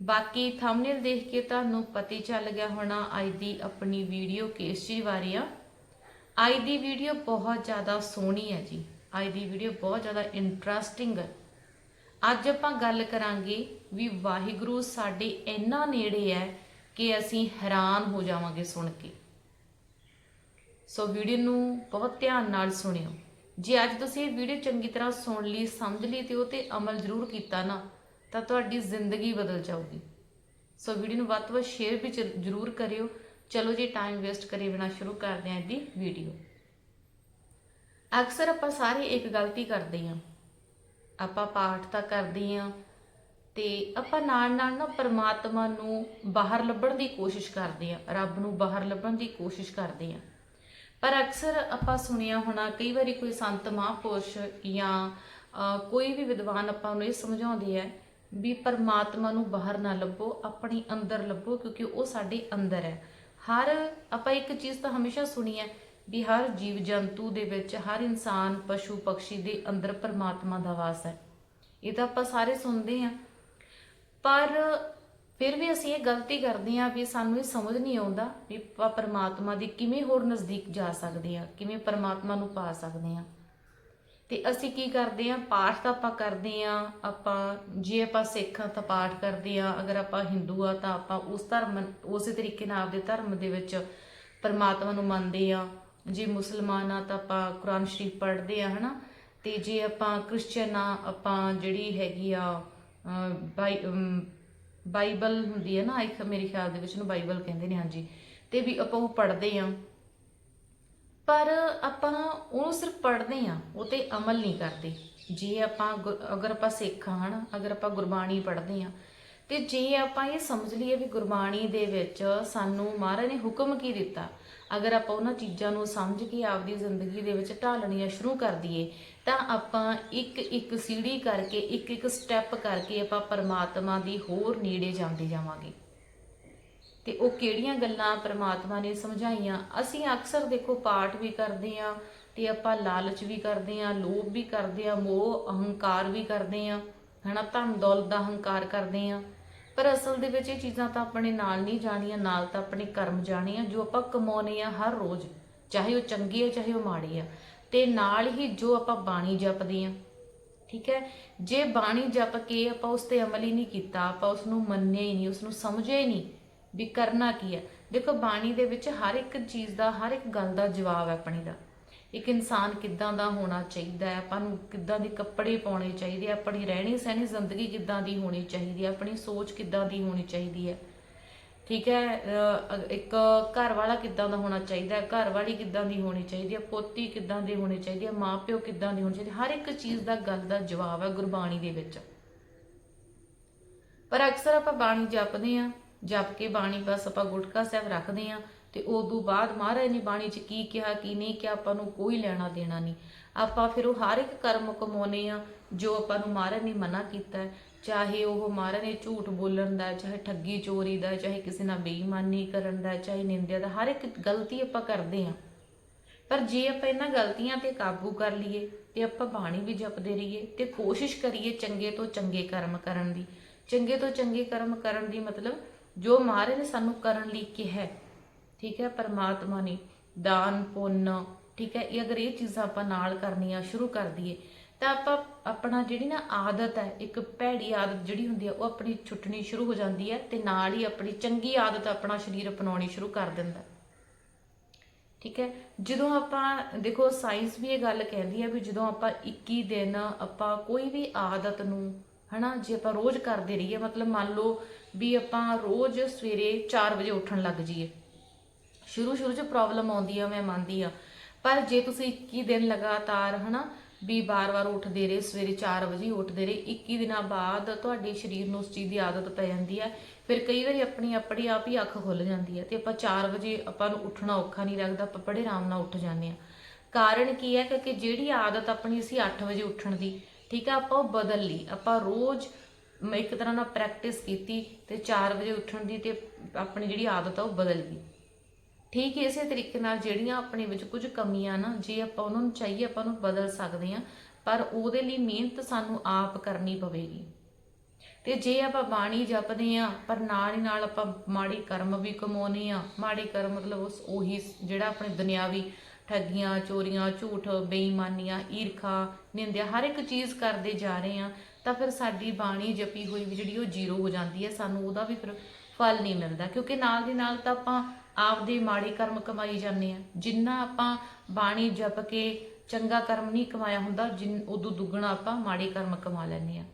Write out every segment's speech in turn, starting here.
ਬਾਕੀ ਥੰਬਨੇਲ ਦੇਖ ਕੇ ਤੁਹਾਨੂੰ ਪਤਾ ਹੀ ਚੱਲ ਗਿਆ ਹੋਣਾ ਅੱਜ ਦੀ ਆਪਣੀ ਵੀਡੀਓ ਕਿਸ ਚੀਜ਼ ਬਾਰੇ ਆ। ਅੱਜ ਦੀ ਵੀਡੀਓ ਬਹੁਤ ਜ਼ਿਆਦਾ ਸੋਹਣੀ ਹੈ ਜੀ। ਅੱਜ ਦੀ ਵੀਡੀਓ ਬਹੁਤ ਜ਼ਿਆਦਾ ਇੰਟਰਸਟਿੰਗ ਹੈ। ਅੱਜ ਆਪਾਂ ਗੱਲ ਕਰਾਂਗੇ ਵੀ ਵਾਹਿਗੁਰੂ ਸਾਡੇ ਇੰਨਾ ਨੇੜੇ ਹੈ ਕਿ ਅਸੀਂ ਹੈਰਾਨ ਹੋ ਜਾਵਾਂਗੇ ਸੁਣ ਕੇ। ਸੋ ਵੀਡੀਓ ਨੂੰ ਬਹੁਤ ਧਿਆਨ ਨਾਲ ਸੁਣਿਓ। ਜੇ ਅੱਜ ਤੁਸੀਂ ਇਹ ਵੀਡੀਓ ਚੰਗੀ ਤਰ੍ਹਾਂ ਸੁਣ ਲਈ, ਸਮਝ ਲਈ ਤੇ ਉਹ ਤੇ ਅਮਲ ਜ਼ਰੂਰ ਕੀਤਾ ਨਾ ਤਾਂ ਤੁਹਾਡੀ ਜ਼ਿੰਦਗੀ ਬਦਲ ਜਾਊਗੀ। ਸੋ ਵੀਡੀਓ ਨੂੰ ਵੱਧ ਤੋਂ ਵੱਧ ਸ਼ੇਅਰ ਵੀ ਜ਼ਰ- ਜ਼ਰੂਰ ਕਰਿਓ। ਚਲੋ ਜੀ ਟਾਈਮ ਵੇਸਟ ਕਰੇ ਬਿਨਾ ਸ਼ੁਰੂ ਕਰਦੇ ਹਾਂ ਇਹਦੀ ਵੀਡੀਓ ਅਕਸਰ ਆਪਾਂ ਸਾਰੇ ਇੱਕ ਗਲਤੀ ਕਰਦੇ ਹਾਂ ਆਪਾਂ ਪਾਠ ਤਾਂ ਕਰਦੇ ਹਾਂ ਤੇ ਆਪਾਂ ਨਾਲ ਨਾਲ ਨਾ ਪਰਮਾਤਮਾ ਨੂੰ ਬਾਹਰ ਲੱਭਣ ਦੀ ਕੋਸ਼ਿਸ਼ ਕਰਦੇ ਹਾਂ ਰੱਬ ਨੂੰ ਬਾਹਰ ਲੱਭਣ ਦੀ ਕੋਸ਼ਿਸ਼ ਕਰਦੇ ਹਾਂ ਪਰ ਅਕਸਰ ਆਪਾਂ ਸੁਣਿਆ ਹੋਣਾ, ਕਈ ਵਾਰੀ ਕੋਈ ਸੰਤ ਮਹਾਂਪੁਰਸ਼ ਜਾਂ ਕੋਈ ਵੀ ਵਿਦਵਾਨ ਆਪਾਂ ਨੂੰ ਇਹ ਸਮਝਾਉਂਦੇ ਆ ਵੀ ਪਰਮਾਤਮਾ ਨੂੰ ਬਾਹਰ ਨਾ ਲੱਭੋ, ਆਪਣੀ ਅੰਦਰ ਲੱਭੋ, ਕਿਉਂਕਿ ਉਹ ਸਾਡੇ ਅੰਦਰ ਹੈ। ਹਰ, ਆਪਾਂ ਇੱਕ ਚੀਜ਼ ਤਾਂ ਹਮੇਸ਼ਾ ਸੁਣੀ ਹੈ ਵੀ ਹਰ ਜੀਵ ਜੰਤੂ ਦੇ ਵਿੱਚ, ਹਰ ਇਨਸਾਨ, ਪਸ਼ੂ ਪਕਸ਼ੀ ਦੇ ਅੰਦਰ ਪਰਮਾਤਮਾ ਦਾ ਵਾਸ ਹੈ। ਇਹ ਤਾਂ ਆਪਾਂ ਸਾਰੇ ਸੁਣਦੇ ਹਾਂ। ਪਰ ਫਿਰ ਵੀ ਅਸੀਂ ਇਹ ਗਲਤੀ ਕਰਦੇ ਹਾਂ ਵੀ ਸਾਨੂੰ ਇਹ ਸਮਝ ਨਹੀਂ ਆਉਂਦਾ ਵੀ ਆਪਾਂ ਪਰਮਾਤਮਾ ਦੀ ਕਿਵੇਂ ਹੋਰ ਨਜ਼ਦੀਕ ਜਾ ਸਕਦੇ ਹਾਂ, ਕਿਵੇਂ ਪਰਮਾਤਮਾ ਨੂੰ ਪਾ ਸਕਦੇ ਹਾਂ। ਤੇ ਅਸੀਂ ਕੀ ਕਰਦੇ ਹਾਂ? ਪਾਠ ਤਾਂ ਆਪਾਂ ਕਰਦੇ ਹਾਂ। ਆਪਾਂ, ਜੇ ਆਪਾਂ ਸਿੱਖ ਹਾਂ ਤਾਂ ਪਾਠ ਕਰਦੇ ਹਾਂ। ਅਗਰ ਆਪਾਂ ਹਿੰਦੂ ਆ ਤਾਂ ਆਪਾਂ ਉਸ ਧਰਮ, ਉਸੇ ਤਰੀਕੇ ਨਾਲ ਆਪਦੇ ਧਰਮ ਦੇ ਵਿੱਚ ਪਰਮਾਤਮਾ ਨੂੰ ਮੰਨਦੇ ਆ ਜੇ ਮੁਸਲਮਾਨ ਆ ਤਾਂ ਆਪਾਂ ਕੁਰਾਨ ਸ਼ਰੀਫ ਪੜ੍ਹਦੇ ਆ ਹਨਾ? ਤੇ ਜੇ ਆਪਾਂ ਕ੍ਰਿਸਚੀਅਨ ਆ, ਆਪਾਂ ਜਿਹੜੀ ਹੈਗੀ ਆ ਬਾਈ ਬਾਈਬਲ ਹੁੰਦੀ ਹੈ ਨਾ, ਇੱਕ ਮੇਰੇ ਖਿਆਲ ਦੇ ਵਿੱਚ ਨੂੰ ਬਾਈਬਲ ਕਹਿੰਦੇ ਨੇ, ਹਾਂਜੀ। ਤੇ ਵੀ ਆਪਾਂ ਉਹ ਪੜ੍ਹਦੇ ਆ ਪਰ ਆਪਾਂ ਉਹਨੂੰ ਸਿਰਫ ਪੜ੍ਹਦੇ ਆ ਉਹ ਤੇ ਅਮਲ ਨਹੀਂ ਕਰਦੇ। ਜੇ ਆਪਾਂ ਗੁਰ- ਅਗਰ ਆਪਾਂ ਸਿੱਖ ਹਾਂ ਅਗਰ ਆਪਾਂ ਗੁਰਬਾਣੀ ਪੜ੍ਹਦੇ ਆ ਤੇ ਜੇ ਆਪਾਂ ਇਹ ਸਮਝ ਲਈਏ ਵੀ ਗੁਰਬਾਣੀ ਦੇ ਵਿੱਚ ਸਾਨੂੰ ਮਹਾਰਾਜ ਨੇ ਹੁਕਮ ਕੀ ਦਿੱਤਾ, ਅਗਰ ਆਪਾਂ ਉਹਨਾਂ ਚੀਜ਼ਾਂ ਨੂੰ ਸਮਝ ਕੇ ਆਪਦੀ ਜ਼ਿੰਦਗੀ ਦੇ ਵਿੱਚ ਢਾਲਣੀਆਂ ਸ਼ੁਰੂ ਕਰ ਦਈਏ, ਤਾਂ ਆਪਾਂ ਇੱਕ ਇੱਕ ਸੀੜੀ ਕਰਕੇ ਇੱਕ ਇੱਕ ਸਟੈਪ ਕਰਕੇ ਆਪਾਂ ਪਰਮਾਤਮਾ ਦੀ ਹੋਰ ਨੇੜੇ ਜਾਂਦੇ ਜਾਵਾਂਗੇ। ਤੇ ਉਹ ਕਿਹੜੀਆਂ ਗੱਲਾਂ ਪ੍ਰਮਾਤਮਾ ਨੇ ਸਮਝਾਈਆਂ? ਅਸੀਂ ਅਕਸਰ ਦੇਖੋ ਪਾਠ ਵੀ ਕਰਦੇ ਆ ਤੇ ਆਪਾਂ ਲਾਲਚ ਵੀ ਕਰਦੇ ਆ ਲੋਭ ਵੀ ਕਰਦੇ ਆ ਮੋਹ, ਅਹੰਕਾਰ ਵੀ ਕਰਦੇ ਆ ਹਨਾ, ਧਨ, ਦੌਲਤ ਦਾ ਹੰਕਾਰ ਕਰਦੇ ਆ ਪਰ ਅਸਲ ਦੇ ਵਿੱਚ ਇਹ ਚੀਜ਼ਾਂ ਤਾਂ ਆਪਣੇ ਨਾਲ ਨਹੀਂ ਜਾਣੀਆਂ, ਨਾਲ ਤਾਂ ਆਪਣੇ ਕਰਮ ਜਾਣੀਆਂ ਜੋ ਆਪਾਂ ਕਮਾਉਨੇ ਆ ਹਰ ਰੋਜ਼, ਚਾਹੇ ਉਹ ਚੰਗੀ ਆ, ਚਾਹੇ ਉਹ ਮਾੜੀ ਆ। ਤੇ ਨਾਲ ਹੀ ਜੋ ਆਪਾਂ ਬਾਣੀ ਜਪਦੇ ਆ ਠੀਕ ਹੈ? ਜੇ ਬਾਣੀ ਜਪ ਕੇ ਆਪਾਂ ਉਸ ਤੇ ਅਮਲ ਹੀ ਨਹੀਂ ਕੀਤਾ, ਆਪਾਂ ਉਸ ਨੂੰ ਮੰਨਿਆ ਹੀ ਨਹੀਂ ਉਸ ਨੂੰ ਸਮਝਿਆ ਹੀ ਨਹੀਂ ਵੀ ਕਰਨਾ ਕੀ ਹੈ? ਦੇਖੋ, ਬਾਣੀ ਦੇ ਵਿੱਚ ਹਰ ਇੱਕ ਚੀਜ਼ ਦਾ, ਹਰ ਇੱਕ ਗੱਲ ਦਾ ਜਵਾਬ ਹੈ ਆਪਣੀ ਦਾ। ਇੱਕ ਇਨਸਾਨ ਕਿੱਦਾਂ ਦਾ ਹੋਣਾ ਚਾਹੀਦਾ ਹੈ? ਆਪਾਂ ਨੂੰ ਕਿੱਦਾਂ ਦੇ ਕੱਪੜੇ ਪਾਉਣੇ ਚਾਹੀਦੇ ਆ? ਆਪਣੀ ਰਹਿਣੀ ਸਹਿਣੀ ਜ਼ਿੰਦਗੀ ਕਿੱਦਾਂ ਦੀ ਹੋਣੀ ਚਾਹੀਦੀ ਹੈ? ਆਪਣੀ ਸੋਚ ਕਿੱਦਾਂ ਦੀ ਹੋਣੀ ਚਾਹੀਦੀ ਹੈ? ਠੀਕ ਹੈ ਇੱਕ ਘਰ ਵਾਲਾ ਕਿੱਦਾਂ ਦਾ ਹੋਣਾ ਚਾਹੀਦਾ ਹੈ? ਘਰ ਵਾਲੀ ਕਿੱਦਾਂ ਦੀ ਹੋਣੀ ਚਾਹੀਦੀ ਹੈ? ਪੋਤੀ ਕਿੱਦਾਂ ਦੀ ਹੋਣੀ ਚਾਹੀਦੀ ਹੈ? ਮਾਪਿਓ ਕਿੱਦਾਂ ਦੀ ਹੋਣੀ ਚਾਹੀਦੀ ਹਰ ਇੱਕ ਚੀਜ਼ ਦਾ ਗੱਲ ਦਾ ਜਵਾਬ ਹੈ ਗੁਰਬਾਣੀ ਦੇ ਵਿੱਚ। ਪਰ ਅਕਸਰ ਆਪਾਂ ਬਾਣੀ ਜਪਦੇ ਆ ਜਪ ਕੇ ਬਾਣੀ ਬਸ ਆਪਾਂ ਗੁਟਕਾ ਸਾਹਿਬ ਰੱਖਦੇ ਆ ਤੇ ਉਦੋਂ ਬਾਅਦ ਮਹਾਰਾਜ ਨੇ ਬਾਣੀ 'ਚ ਕੀ ਕਿਹਾ, ਕੀ ਨਹੀਂ ਕਿਹਾ, ਆਪਾਂ ਨੂੰ ਕੋਈ ਲੈਣਾ ਦੇਣਾ ਨਹੀਂ। ਆਪਾਂ ਫਿਰ ਉਹ ਹਰ ਇੱਕ ਕਰਮ ਕਮਾਉਨੇ ਆ ਜੋ ਆਪਾਂ ਨੂੰ ਮਹਾਰਾਜ ਨੇ ਮਨਾ ਕੀਤਾ ਚਾਹੇ ਉਹ ਮਹਾਰਾਜ ਨੇ ਝੂਠ ਬੋਲਣ ਦਾ, ਚਾਹੇ ਠੱਗੀ ਚੋਰੀ ਦਾ, ਚਾਹੇ ਕਿਸੇ ਨਾਲ ਬੇਈਮਾਨੀ ਕਰਨ ਦਾ, ਚਾਹੇ ਨਿੰਦਿਆ ਦਾ, ਹਰ ਇੱਕ ਗਲਤੀ ਆਪਾਂ ਕਰਦੇ ਆ ਪਰ ਜੇ ਆਪਾਂ ਇਹਨਾਂ ਗਲਤੀਆਂ ਤੇ ਕਾਬੂ ਕਰ ਲਈਏ ਤੇ ਆਪਾਂ ਬਾਣੀ ਵੀ ਜਪਦੇ ਰਹੀਏ ਤੇ ਕੋਸ਼ਿਸ਼ ਕਰੀਏ ਚੰਗੇ ਤੋਂ ਚੰਗੇ ਕਰਮ ਕਰਨ ਦੀ। ਚੰਗੇ ਤੋਂ ਚੰਗੇ ਕਰਮ ਕਰਨ ਦੀ ਮਤਲਬ ਜੋ ਮਹਾਰਾਜ ਨੇ ਸਾਨੂੰ ਕਰਨ ਲਈ ਕਿਹਾ ਠੀਕ ਹੈ, ਪਰਮਾਤਮਾ ਨੇ ਦਾਨ, ਪੁੰਨ, ਠੀਕ ਹੈ, ਇਹ ਅਗਰ ਇਹ ਚੀਜ਼ਾਂ ਆਪਾਂ ਨਾਲ ਕਰਨੀਆਂ ਸ਼ੁਰੂ ਕਰ ਦਈਏ, ਤਾਂ ਆਪਾਂ ਆਪਣਾ ਜਿਹੜੀ ਨਾ ਆਦਤ ਹੈ, ਇੱਕ ਭੈੜੀ ਆਦਤ ਜਿਹੜੀ ਹੁੰਦੀ ਹੈ, ਉਹ ਆਪਣੀ ਛੁੱਟਣੀ ਸ਼ੁਰੂ ਹੋ ਜਾਂਦੀ ਹੈ ਤੇ ਨਾਲ ਹੀ ਆਪਣੀ ਚੰਗੀ ਆਦਤ ਆਪਣਾ ਸਰੀਰ ਅਪਣਾਉਣੀ ਸ਼ੁਰੂ ਕਰ ਦਿੰਦਾ ਠੀਕ ਹੈ, ਜਦੋਂ ਆਪਾਂ, ਦੇਖੋ ਸਾਇੰਸ ਵੀ ਇਹ ਗੱਲ ਕਹਿੰਦੀ ਹੈ ਵੀ ਜਦੋਂ ਆਪਾਂ 21 ਦਿਨ ਆਪਾਂ ਕੋਈ ਵੀ ਆਦਤ ਨੂੰ, ਹਨਾ, ਜੇ ਆਪਾਂ ਰੋਜ਼ ਕਰਦੇ ਰਹੀਏ, ਮਤਲਬ ਮੰਨ ਲਓ ਵੀ ਆਪਾਂ ਰੋਜ਼ ਸਵੇਰੇ 4 ਵਜੇ ਉੱਠਣ ਲੱਗ ਜਾਈਏ। ਸ਼ੁਰੂ ਸ਼ੁਰੂ 'ਚ ਪ੍ਰੋਬਲਮ ਆਉਂਦੀ ਆ, ਮੈਂ ਮੰਨਦੀ ਆ। ਪਰ ਜੇ ਤੁਸੀਂ 21 ਦਿਨ ਲਗਾਤਾਰ ਹਨਾ ਵੀ ਬਾਰ-ਬਾਰ ਉੱਠਦੇ ਰਹੇ, ਸਵੇਰੇ 4 ਵਜੇ ਉੱਠਦੇ ਰਹੇ 21 ਦਿਨਾਂ ਬਾਅਦ ਤੁਹਾਡੇ ਸਰੀਰ ਨੂੰ ਉਸ ਚੀਜ਼ ਦੀ ਆਦਤ ਪੈ ਜਾਂਦੀ ਹੈ ਫਿਰ ਕਈ ਵਾਰੀ ਆਪਣੀ ਆਪਣੀ ਆਪ ਹੀ ਅੱਖ ਖੁੱਲ ਜਾਂਦੀ ਹੈ ਤੇ ਆਪਾਂ 4 ਵਜੇ ਆਪਾਂ ਨੂੰ ਉੱਠਣਾ ਔਖਾ ਨਹੀਂ ਲੱਗਦਾ, ਆਪਾਂ ਬੜੇ ਆਰਾਮ ਨਾਲ ਉੱਠ ਜਾਂਦੇ ਆ। ਕਾਰਨ ਕੀ ਹੈ? ਕਿ ਜਿਹੜੀ ਆਦਤ ਆਪਣੀ ਸੀ 8 ਵਜੇ ਉੱਠਣ ਦੀ, ਠੀਕ ਹੈ ਆਪਾਂ ਉਹ ਬਦਲ ਲਈ। ਆਪਾਂ ਰੋਜ਼ ਮ- ਇੱਕ ਤਰ੍ਹਾਂ ਨਾਲ ਪ੍ਰੈਕਟਿਸ ਕੀਤੀ ਤੇ 4 ਵਜੇ ਉੱਠਣ ਦੀ ਤੇ ਆਪਣੀ ਜਿਹੜੀ ਆਦਤ ਆ ਉਹ ਬਦਲ ਗਈ। ਠੀਕ ਹੈ, ਇਸੇ ਤਰੀਕੇ ਨਾਲ ਜਿਹੜੀਆਂ ਆਪਣੇ ਵਿੱਚ ਕੁਝ ਕਮੀਆਂ ਨਾ, ਜੇ ਆਪਾਂ ਉਹਨਾਂ ਨੂੰ ਚਾਹੀਏ ਆਪਾਂ ਉਹਨੂੰ ਬਦਲ ਸਕਦੇ ਹਾਂ, ਪਰ ਉਹਦੇ ਲਈ ਮਿਹਨਤ ਸਾਨੂੰ ਆਪ ਕਰਨੀ ਪਵੇਗੀ। ਤੇ ਜੇ ਆਪਾਂ ਬਾਣੀ ਜਪਦੇ ਆ ਪਰ ਨਾਲ ਹੀ ਨਾਲ ਆਪਾਂ ਮਾੜੀ ਕਰਮ ਵੀ ਕਮਾਉਨੇ ਆ ਮਾੜੇ ਕਰਮ ਮਤਲਬ ਉਸ ਉਹੀ ਜਿਹੜਾ ਆਪਣੇ ਦੁਨਿਆਵੀ ਠੱਗੀਆਂ, ਚੋਰੀਆਂ, ਝੂਠ, ਬੇਈਮਾਨੀਆਂ, ਈਰਖਾ, ਨਿੰਦਿਆ, ਹਰ ਇੱਕ ਚੀਜ਼ ਕਰਦੇ ਜਾ ਰਹੇ ਆ ਤਾਂ ਫਿਰ ਸਾਡੀ ਬਾਣੀ ਜਪੀ ਹੋਈ ਵੀ ਜਿਹੜੀ ਉਹ ਜ਼ੀਰੋ ਹੋ ਜਾਂਦੀ ਹੈ, ਸਾਨੂੰ ਉਹਦਾ ਵੀ ਫਿਰ ਫਲ ਨਹੀਂ ਮਿਲਦਾ। ਕਿਉਂਕਿ ਨਾਲ ਦੀ ਨਾਲ ਤਾਂ ਆਪਾਂ ਆਪਦੇ ਮਾੜੇ ਕਰਮ ਕਮਾਈ ਜਾਂਦੇ ਆ ਜਿੰਨਾ ਆਪਾਂ ਬਾਣੀ ਜਪ ਕੇ ਚੰਗਾ ਕਰਮ ਨਹੀਂ ਕਮਾਇਆ ਹੁੰਦਾ, ਜਿੰਨ ਉਦੋਂ ਦੁੱਗਣਾ ਆਪਾਂ ਮਾੜੇ ਕਰਮ ਕਮਾ ਲੈਂਦੇ ਆ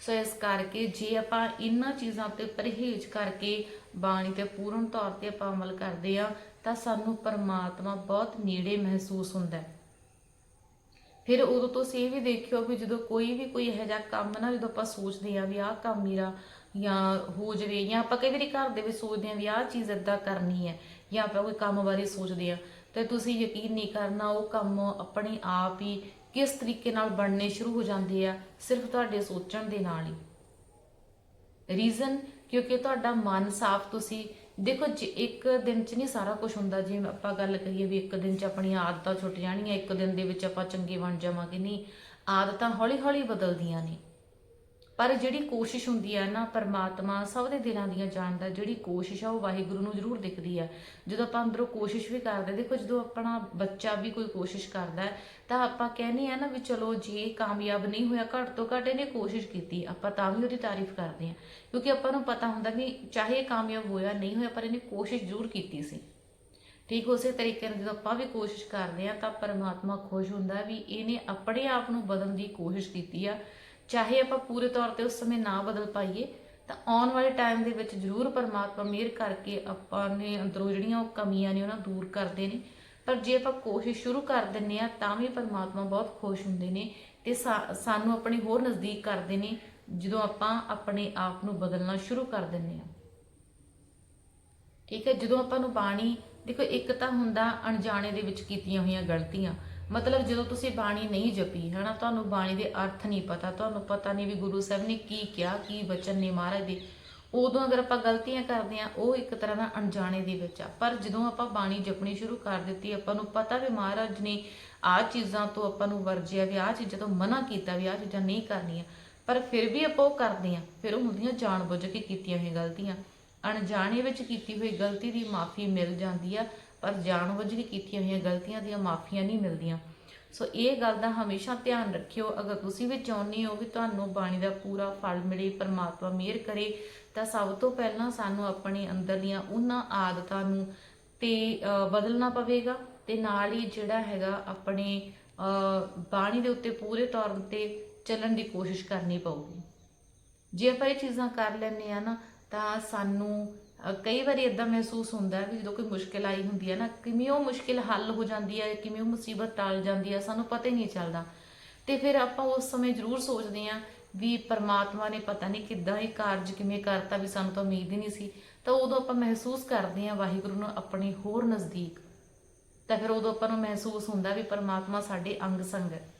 ਸੋ ਇਸ ਕਰਕੇ ਜੇ ਆਪਾਂ ਇਹਨਾਂ ਚੀਜ਼ਾਂ ਤੇ ਪਰਹੇਜ਼ ਕਰਕੇ ਬਾਣੀ ਤੇ ਪੂਰਨ ਤੌਰ ਤੇ ਆਪਾਂ ਅਮਲ ਕਰਦੇ ਆ ਤਾਂ ਸਾਨੂੰ ਪਰਮਾਤਮਾ ਬਹੁਤ ਨੇੜੇ ਮਹਿਸੂਸ ਹੁੰਦਾ ਹੈ। ਫਿਰ ਉਦੋਂ ਤੁਸੀਂ ਇਹ ਵੀ ਦੇਖਿਓ ਵੀ ਜਦੋਂ ਕੋਈ ਵੀ ਕੋਈ ਇਹੋ ਜਿਹਾ ਕੰਮ ਨਾ, ਜਦੋਂ ਆਪਾਂ ਸੋਚਦੇ ਆ ਵੀ ਆਹ ਕੰਮ ਮੇਰਾ ਜਾਂ ਹੋ ਜਵੇ, ਜਾਂ ਆਪਾਂ ਕਈ ਵਾਰੀ ਘਰ ਦੇ ਵਿੱਚ ਸੋਚਦੇ ਆ ਵੀ ਆਹ ਚੀਜ਼ ਏਦਾਂ ਕਰਨੀ ਹੈ, ਜਾਂ ਆਪਾਂ ਕੋਈ ਕੰਮ ਬਾਰੇ ਸੋਚਦੇ ਆ ਤੇ ਤੁਸੀਂ ਯਕੀਨ ਨਹੀਂ ਕਰਨਾ ਉਹ ਕੰਮ ਆਪਣੇ ਆਪ ਹੀ ਕਿਸ ਤਰੀਕੇ ਨਾਲ ਬਣਨੇ ਸ਼ੁਰੂ ਹੋ ਜਾਂਦੇ ਆ, ਸਿਰਫ ਤੁਹਾਡੇ ਸੋਚਣ ਦੇ ਨਾਲ ਹੀ। ਰੀਜ਼ਨ ਕਿਉਂਕਿ ਤੁਹਾਡਾ ਮਨ ਸਾਫ਼ ਤੁਸੀਂ ਦੇਖੋ ਜੇ, ਇੱਕ ਦਿਨ 'ਚ ਨਹੀਂ ਸਾਰਾ ਕੁਝ ਹੁੰਦਾ, ਜਿਵੇਂ ਆਪਾਂ ਗੱਲ ਕਰੀਏ ਵੀ ਇੱਕ ਦਿਨ 'ਚ ਆਪਣੀਆਂ ਆਦਤਾਂ ਛੁੱਟ ਜਾਣਗੀਆਂ, ਇੱਕ ਦਿਨ ਦੇ ਵਿੱਚ ਆਪਾਂ ਚੰਗੇ ਬਣ ਜਾਵਾਂਗੇ, ਨਹੀਂ। ਆਦਤਾਂ ਹੌਲੀ-ਹੌਲੀ ਬਦਲਦੀਆਂ ਨੇ। ਪਰ ਜਿਹੜੀ ਕੋਸ਼ਿਸ਼ ਹੁੰਦੀ ਆ ਨਾ ਪਰਮਾਤਮਾ ਸਭ ਦੇ ਦਿਲਾਂ ਦੀਆਂ ਜਾਣਦਾ ਜਿਹੜੀ ਕੋਸ਼ਿਸ਼ ਆ, ਉਹ ਵਾਹਿਗੁਰੂ ਨੂੰ ਜ਼ਰੂਰ ਦਿਖਦੀ ਆ। ਜਦੋਂ ਆਪਾਂ ਅੰਦਰੋਂ ਕੋਸ਼ਿਸ਼ ਵੀ ਕਰਦੇ ਦੇਖੋ ਜਦੋਂ ਆਪਣਾ ਬੱਚਾ ਵੀ ਕੋਈ ਕੋਸ਼ਿਸ਼ ਕਰਦਾ ਤਾਂ ਆਪਾਂ ਕਹਿੰਦੇ ਆ ਨਾ ਵੀ ਚਲੋ ਜੇ ਕਾਮਯਾਬ ਨਹੀਂ ਹੋਇਆ, ਘੱਟ ਤੋਂ ਘੱਟ ਇਹਨੇ ਕੋਸ਼ਿਸ਼ ਕੀਤੀ, ਆਪਾਂ ਤਾਂ ਵੀ ਉਹਦੀ ਤਾਰੀਫ ਕਰਦੇ ਆ। ਕਿਉਂਕਿ ਆਪਾਂ ਨੂੰ ਪਤਾ ਹੁੰਦਾ ਵੀ ਚਾਹੇ ਇਹ ਕਾਮਯਾਬ ਹੋਇਆ, ਨਹੀਂ ਹੋਇਆ, ਪਰ ਇਹਨੇ ਕੋਸ਼ਿਸ਼ ਜ਼ਰੂਰ ਕੀਤੀ ਸੀ। ਠੀਕ ਉਸੇ ਤਰੀਕੇ ਨਾਲ ਜਦੋਂ ਆਪਾਂ ਵੀ ਕੋਸ਼ਿਸ਼ ਕਰਦੇ ਆ, ਤਾਂ ਪਰਮਾਤਮਾ ਖੁਸ਼ ਹੁੰਦਾ ਵੀ ਇਹਨੇ ਆਪਣੇ ਆਪ ਨੂੰ ਬਦਲਣ ਦੀ ਕੋਸ਼ਿਸ਼ ਕੀਤੀ ਆ। ਚਾਹੇ ਆਪਾਂ ਪੂਰੇ ਤੌਰ ਤੇ ਉਸ ਸਮੇਂ ਨਾ ਬਦਲ ਪਾਈਏ, ਤਾਂ ਆਉਣ ਵਾਲੇ ਟਾਈਮ ਦੇ ਵਿੱਚ ਜ਼ਰੂਰ ਪਰਮਾਤਮਾ ਮਿਹਰ ਕਰਕੇ ਆਪਾਂ ਨੇ ਅੰਦਰੋਂ ਜਿਹੜੀਆਂ ਉਹ ਕਮੀਆਂ ਨੇ ਉਹਨਾਂ ਦੂਰ ਕਰਦੇ ਨੇ। ਪਰ ਜੇ ਆਪਾਂ ਕੋਸ਼ਿਸ਼ ਸ਼ੁਰੂ ਕਰ ਦਿੰਨੇ ਆ ਤਾਂ ਵੀ ਪਰਮਾਤਮਾ ਬਹੁਤ ਖੁਸ਼ ਹੁੰਦੇ ਨੇ ਤੇ ਸਾ- ਸਾਨੂੰ ਆਪਣੇ ਹੋਰ ਨਜ਼ਦੀਕ ਕਰਦੇ ਨੇ, ਜਦੋਂ ਆਪਾਂ ਆਪਣੇ ਆਪ ਨੂੰ ਬਦਲਣਾ ਸ਼ੁਰੂ ਕਰ ਦਿੰਨੇ ਆ ਠੀਕ ਹੈ, ਜਦੋਂ ਆਪਾਂ ਨੂੰ ਬਾਣੀ, ਦੇਖੋ ਇੱਕ ਤਾਂ ਹੁੰਦਾ ਅਣਜਾਣੇ ਦੇ ਵਿੱਚ ਕੀਤੀਆਂ ਹੋਈਆਂ ਗਲਤੀਆਂ ਮਤਲਬ ਜਦੋਂ ਤੁਸੀਂ ਬਾਣੀ ਨਹੀਂ ਜਪੀ, ਹਨਾ, ਤੁਹਾਨੂੰ ਬਾਣੀ ਦੇ ਅਰਥ ਨਹੀਂ ਪਤਾ, ਤੁਹਾਨੂੰ ਪਤਾ ਨਹੀਂ ਵੀ ਗੁਰੂ ਸਾਹਿਬ ਨੇ ਕੀ ਕਿਹਾ, ਕੀ ਬਚਨ ਨੇ ਮਹਾਰਾਜ ਦੇ। ਉਦੋਂ ਅਗਰ ਆਪਾਂ ਗਲਤੀਆਂ ਕਰਦੇ ਆ ਉਹ ਇੱਕ ਤਰ੍ਹਾਂ ਦਾ ਅਣਜਾਣੇ ਦੇ ਵਿੱਚ ਆ। ਪਰ ਜਦੋਂ ਆਪਾਂ ਬਾਣੀ ਜਪਣੀ ਸ਼ੁਰੂ ਕਰ ਦਿੱਤੀ, ਆਪਾਂ ਨੂੰ ਪਤਾ ਵੀ ਮਹਾਰਾਜ ਨੇ ਆਹ ਚੀਜ਼ਾਂ ਤੋਂ ਆਪਾਂ ਨੂੰ ਵਰਜਿਆ ਵੀ, ਆਹ ਚੀਜ਼ਾਂ ਤੋਂ ਮਨਾ ਕੀਤਾ ਵੀ, ਆਹ ਚੀਜ਼ਾਂ ਨਹੀਂ ਕਰਨੀਆਂ। ਪਰ ਫਿਰ ਵੀ ਆਪਾਂ ਉਹ ਕਰਦੇ ਆ ਫਿਰ ਉਹ ਹੁੰਦੀਆਂ ਜਾਣਬੁੱਝ ਕੇ ਕੀਤੀਆਂ ਹੋਈਆਂ ਗਲਤੀਆਂ। ਅਣਜਾਣੇ ਵਿੱਚ ਕੀਤੀ ਹੋਈ ਗਲਤੀ ਦੀ ਮਾਫੀ ਮਿਲ ਜਾਂਦੀ ਆ। ਪਰ ਜਾਣਬੁੱਝ ਕੇ ਕੀਤੀਆਂ ਹੋਈਆਂ, ਗਲਤੀਆਂ ਦੀਆਂ ਮਾਫੀਆਂ ਨਹੀਂ ਮਿਲਦੀਆਂ। ਸੋ ਇਹ ਗੱਲ ਦਾ ਹਮੇਸ਼ਾ ਧਿਆਨ ਰੱਖਿਓ। ਅਗਰ ਤੁਸੀਂ ਵੀ ਚਾਹੁੰਦੇ ਹੋ ਵੀ ਤੁਹਾਨੂੰ ਬਾਣੀ ਦਾ ਪੂਰਾ ਫਲ ਮਿਲੇ, ਪਰਮਾਤਮਾ ਮਿਹਰ ਕਰੇ, ਤਾਂ ਸਭ ਤੋਂ ਪਹਿਲਾਂ ਸਾਨੂੰ ਆਪਣੇ ਅੰਦਰਲੀਆਂ ਉਹਨਾਂ ਆਦਤਾਂ ਨੂੰ ਤੇ ਬਦਲਣਾ ਪਵੇਗਾ ਤੇ ਨਾਲ ਹੀ ਜਿਹੜਾ ਹੈਗਾ ਆਪਣੇ ਬਾਣੀ ਦੇ ਉੱਤੇ ਪੂਰੇ ਤੌਰ ਤੇ ਚੱਲਣ ਦੀ ਕੋਸ਼ਿਸ਼ ਕਰਨੀ ਪਊਗੀ। ਜੇ ਆਪਾਂ ਇਹ ਚੀਜ਼ਾਂ ਕਰ ਲੈਂਦੇ ਆ ਨਾ, ਤਾਂ ਸਾਨੂੰ ਕਈ ਵਾਰੀ ਇਦਾਂ ਮਹਿਸੂਸ ਹੁੰਦਾ ਵੀ ਜਦੋਂ ਕੋਈ ਮੁਸ਼ਕਿਲ ਆਈ ਹੁੰਦੀ ਹੈ ਨਾ, ਕਿਵੇਂ ਉਹ ਮੁਸ਼ਕਿਲ ਹੱਲ ਹੋ ਜਾਂਦੀ ਹੈ, ਕਿਵੇਂ ਉਹ ਮੁਸੀਬਤ ਟਲ ਜਾਂਦੀ ਹੈ, ਸਾਨੂੰ ਪਤਾ ਹੀ ਨਹੀਂ ਚੱਲਦਾ। ਤੇ ਫਿਰ ਆਪਾਂ ਉਸ ਸਮੇਂ ਜ਼ਰੂਰ ਸੋਚਦੇ ਆ ਵੀ ਪਰਮਾਤਮਾ ਨੇ ਪਤਾ ਨਹੀਂ ਕਿੱਦਾਂ ਇਹ ਕਾਰਜ ਕਿਵੇਂ ਕਰਤਾ ਵੀ ਸਾਨੂੰ ਤਾਂ ਉਮੀਦ ਹੀ ਨਹੀਂ ਸੀ। ਤਾਂ ਉਦੋਂ ਆਪਾਂ ਮਹਿਸੂਸ ਕਰਦੇ ਆ ਵਾਹਿਗੁਰੂ ਨੂੰ ਆਪਣੇ ਹੋਰ ਨਜ਼ਦੀਕ। ਤਾਂ ਫਿਰ ਉਦੋਂ ਆਪਾਂ ਨੂੰ ਮਹਿਸੂਸ ਹੁੰਦਾ ਵੀ ਪਰਮਾਤਮਾ ਸਾਡੇ ਅੰਗ ਸੰਗ ਹੈ।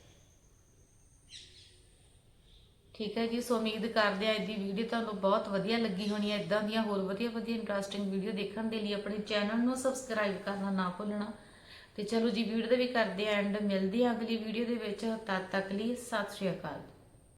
ਠੀਕ ਹੈ ਜੀ, ਸੋ ਉਮੀਦ ਕਰਦੇ ਆ ਦੀ ਵੀਡੀਓ ਤੁਹਾਨੂੰ ਬਹੁਤ ਵਧੀਆ ਲੱਗੀ ਹੋਣੀ ਹੈ। ਇਦਾਂ ਦੀਆਂ ਹੋਰ ਵਧੀਆ ਵਧੀਆ ਇੰਟਰਸਟਿੰਗ ਵੀਡੀਓ ਦੇਖਣ ਦੇ ਲਈ ਆਪਣੇ ਚੈਨਲ ਨੂੰ ਸਬਸਕ੍ਰਾਈਬ ਕਰਨਾ ਨਾ ਭੁੱਲਣਾ। ਤੇ ਚਲੋ ਜੀ ਵੀਡੀਓ ਦੇ ਵੀ ਕਰਦੇ ਆ ਐਂਡ ਮਿਲਦੇ ਆ ਅਗਲੀ ਵੀਡੀਓ ਦੇ ਵਿੱਚ। ਤਦ ਤੱਕ ਲਈ ਸਤਿ ਸ਼੍ਰੀ ਅਕਾਲ।